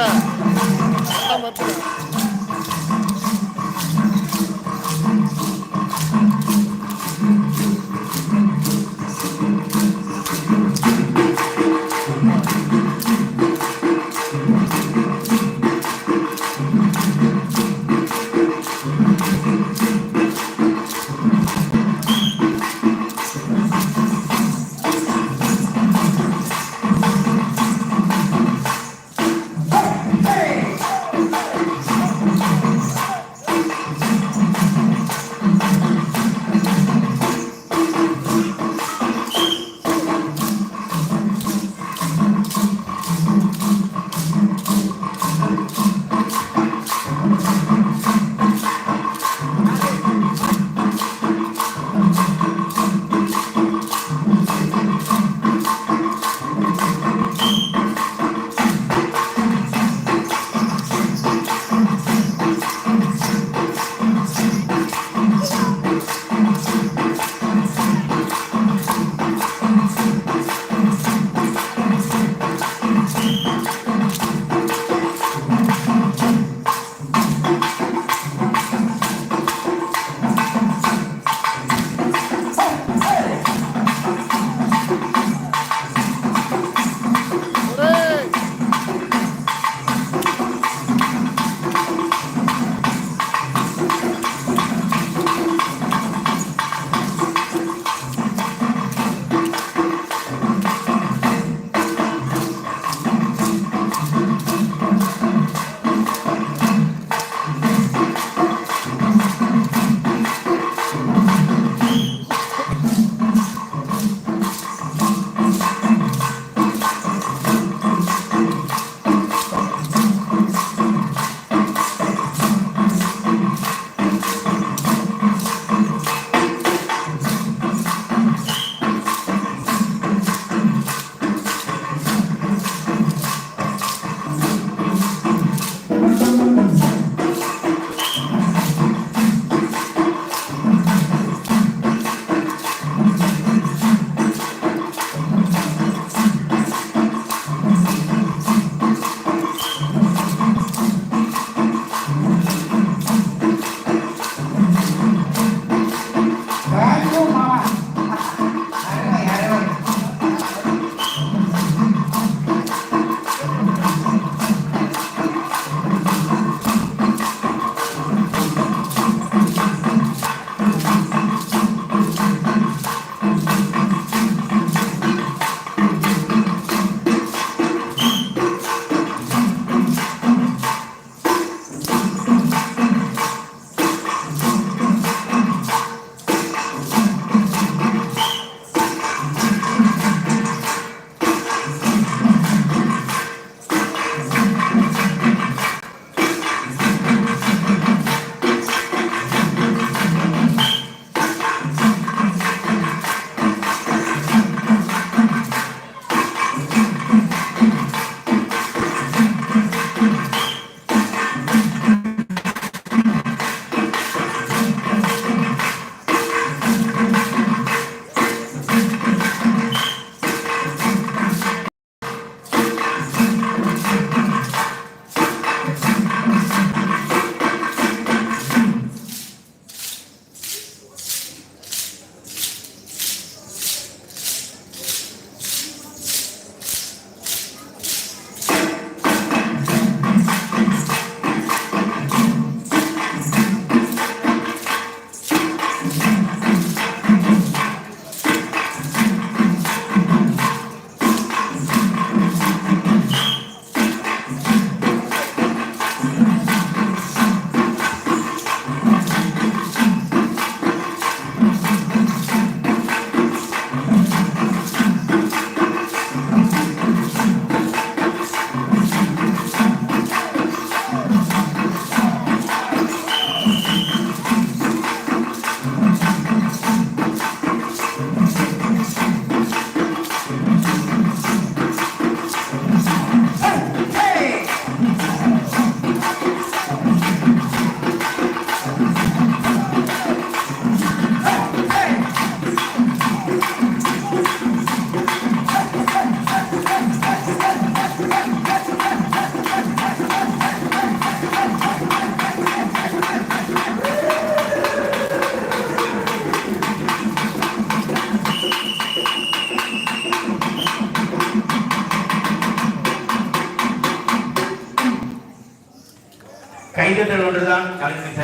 나. 한번 들어.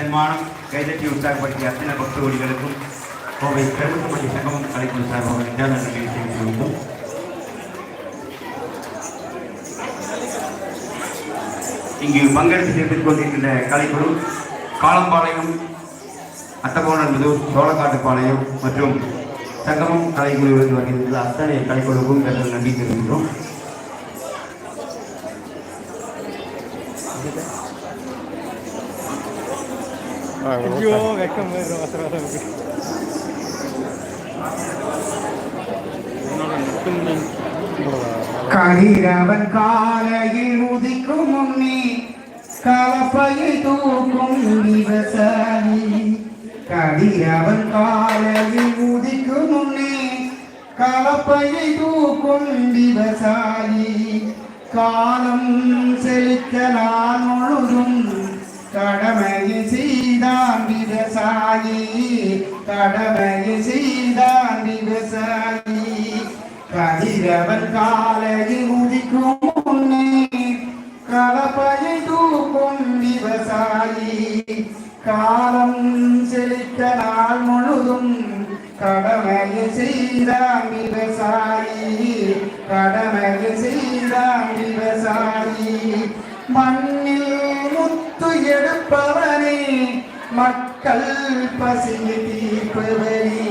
சன்மானம் கைதட்டி உற்சாகப்படுத்திய அத்தனை பக்தகோடிகளுக்கும் கோவை பெருமதி சங்கமம் அழைக்கும் சார்பாக நன்றிகளை தெரிவித்துள்ளோம் இங்கு பங்கெடுத்து சேர்த்துக் கொண்டிருக்கின்ற கலைக்குழு காலம்பாளையம் அத்தகோணம்புதூர் சோழக்காட்டுப்பாளையம் மற்றும் சங்கமம் கலைக்குழுவிலிருந்து வருகின்ற அத்தனை கலைக்குழுவும் நன்றி தெரிவிக்கிறோம் ஐயோ வெக்கம் கதிரவன் காலையில் உதிக்கும் முன்னே கலப்பையை தூக்கும் விவசாயி கதிரவன் காலையில் உதிக்கும் முன்னே கலப்பையை தூக்கும் விவசாயி காலம் செழிக்க நான் முழுதும் கடமையை செய்தான் விவசாயி கடமையை செய்தான் விவசாயி. கதிரவன் காலையில் உதிக்கும் முன்னே கலப்பையை தூக்கும் விவசாயி. காலம் செழித்த நாள் முழுதும் கடமையை செய்தான் விவசாயி. கடமையை செய்தான் விவசாயி. மண் மக்கள் பசியை தீர்ப்பவனே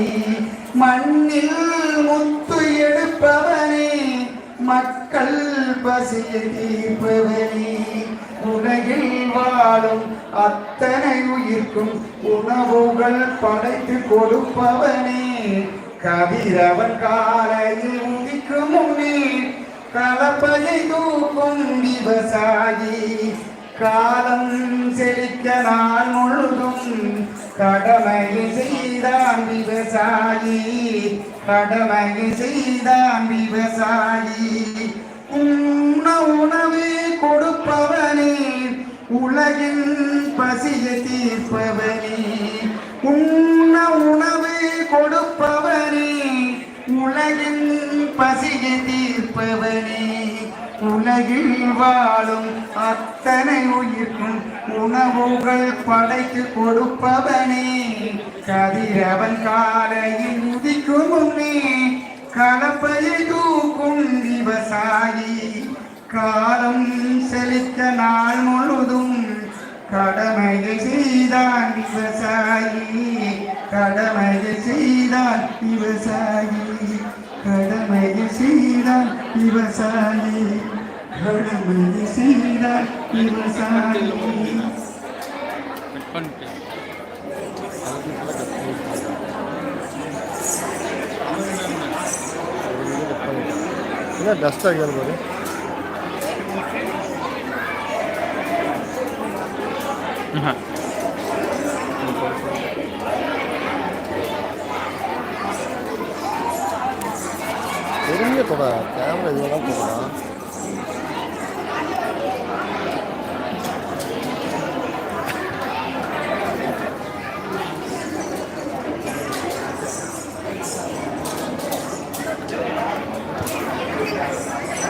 மண்ணில் முத்து எடுப்பவனே மக்கள் பசியை தீர்ப்பவனே உலகில் வாழும் அத்தனை உயிர்க்கும் உணவுகள் படைத்து கொடுப்பவனே. கதிரவன் காலையில் உதிக்கும் முன்னே கலப்பையை தூக்கும் விவசாயி. காலம் செழிக்க நான் முழு கடமையை செய்தான் விவசாயி கடமையை செய்தான் விவசாயி. உண்ண உணவு கொடுப்பவனே உலகின் பசியை தீர்ப்பவனே. உண்ண உணவு கொடுப்பவன் உலகில் பசியை தீர்ப்பவனே. உலகில் வாழும் அத்தனை உயிர்க்கும் உணவுகள் படைத்து கொடுப்பவனே. கதிரவன் காலையில் உதிக்கும் முன்னே கலப்பையை தூக்கும் விவசாயி. காலம் செழிக்க நாள் முழுதும் கடமையை செய்தான் விவசாயி. கடமையை செய்தான் விவசாயி. கடமையை செய்தான் விவசாயி கடமையை 이겼구나. 아무나 이겨놨구나. Thank